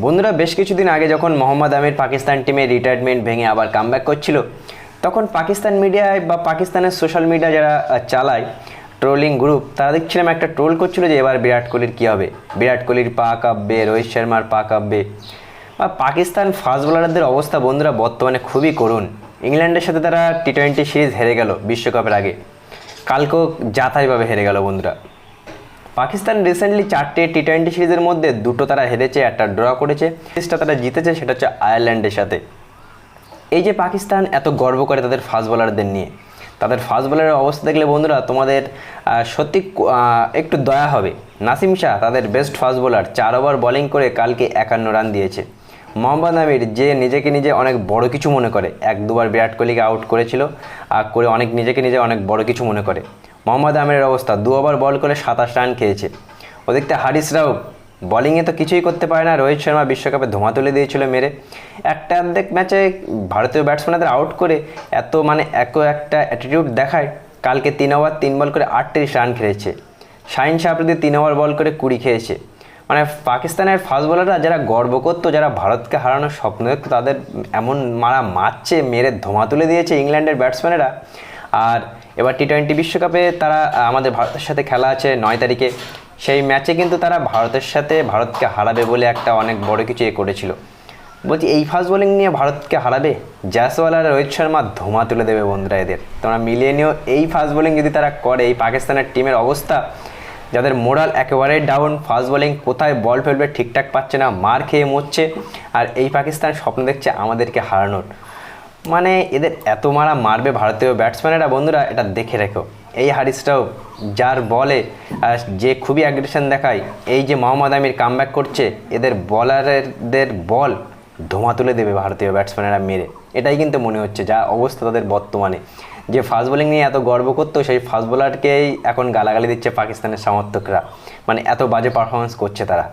বন্ধুরা, বেশ কিছুদিন আগে যখন মোহাম্মদ আমির পাকিস্তান টিমে রিটায়ারমেন্ট ভেঙে আবার কামব্যাক করছিল, তখন পাকিস্তান মিডিয়ায় বা পাকিস্তানের সোশ্যাল মিডিয়া যারা চালায় ট্রোলিং গ্রুপ তারা দেখছিলাম একটা ট্রোল করছিল যে এবার বিরাট কোহলির কী হবে? বিরাট কোহলির পা কাঁপবে, রোহিত শর্মার পা কাঁপবে। আর পাকিস্তান ফাস্ট বোলারদের অবস্থা বন্ধুরা বর্তমানে খুবই করুণ। ইংল্যান্ডের সাথে তারা টি টোয়েন্টি সিরিজ হেরে গেল বিশ্বকাপের আগে। কালকেও যাতাইভাবে হেরে গেল বন্ধুরা। পাকিস্তান রিসেন্টলি চারটে টি টোয়েন্টি সিরিজের মধ্যে দুটো তারা হেরেছে, একটা ড্র করেছে, সিরিজটা তারা জিতেছে, সেটা হচ্ছে আয়ারল্যান্ডের সাথে। এই যে পাকিস্তান এত গর্ব করে তাদের ফাস্ট বোলারদের নিয়ে, তাদের ফাস্ট বোলারের অবস্থা দেখলে বন্ধুরা তোমাদের সত্যি একটু দয়া হবে। নাসিম শাহ তাদের বেস্ট ফাস্ট বোলার চার ওভার বোলিং করে কালকে একান্ন রান দিয়েছে। মোহাম্মদ আমির যে নিজেকে নিজে অনেক বড় কিছু মনে করে, এক দুবার বিরাট কোহলিকে আউট করেছিল, আর করে অনেক নিজেকে নিজে অনেক বড় কিছু মনে করে। মোহাম্মদ আমিরের অবস্থা। দু ওভার বল করে সাতাশ রান খেয়েছে। ওদিকটা হারিস রাও বোলিংয়ে তো কিছুই করতে পারে না। রোহিত শর্মা বিশ্বকাপে ধোঁয়া তুলে দিয়েছিল মেরে। একটা অর্ধেক ম্যাচে ভারতীয় ব্যাটসম্যানদের আউট করে এত মানে এক একটা অ্যাটিটিউড দেখায়, কালকে তিন ওভার তিন বল করে আটত্রিশ রান খেয়েছে। শাহিন শাহপ্রীতি তিন ওভার বল করে কুড়ি খেয়েছে। মানে পাকিস্তানের ফাস্ট বোলাররা যারা গর্ব করতো, যারা ভারতকে হারানোর স্বপ্ন দেখতো, তাদের এমন মারা মারছে, মেরে ধোঁয়া তুলে দিয়েছে ইংল্যান্ডের ব্যাটসম্যানেরা আর এবার টি টোয়েন্টি বিশ্বকাপে তারা আমাদের ভারতের সাথে খেলা আছে নয় তারিখে। সেই ম্যাচে কিন্তু তারা ভারতের সাথে ভারতকে হারাবে বলে একটা অনেক বড় কিছু এ করেছিল। বলছি, এই ফাস্ট বোলিং নিয়ে ভারতকে হারাবে? জাসওয়াল আর রোহিত শর্মা ধোঁয়া তুলে দেবে বন্ধুরা এদের। তোমরা মিলিয়ে নিও, এই ফাস্ট বোলিং যদি তারা করে, এই পাকিস্তানের টিমের অবস্থা, যাদের মোরাল একেবারেই ডাউন ফাস্ট বোলিং কোথায় বল ফেলবে ঠিকঠাক পাচ্ছে না, মার খেয়ে মরছে, আর এই পাকিস্তান স্বপ্ন দেখছে আমাদেরকে হারানোর। মানে এদের এত মারা মারবে ভারতীয় ব্যাটসম্যানেরা, বন্ধুরা, এটা দেখে রেখো। এই হারিসটাও যার বলে যে খুবই অ্যাগ্রেশন দেখায়, এই যে মোহাম্মদ আমির কামব্যাক করছে, এদের বলারদের বল ধোঁয়া তুলে দেবে ভারতীয় ব্যাটসম্যানেরা মেরে। এটাই কিন্তু মনে হচ্ছে, যা অবস্থা তাদের বর্তমানে। যে ফাস্ট বোলিং নিয়ে এত গর্ব করতো, সেই ফাস্ট বোলারকেই এখন গালাগালি দিচ্ছে পাকিস্তানের সমর্থকরা। মানে এত বাজে পারফরমেন্স করছে তারা।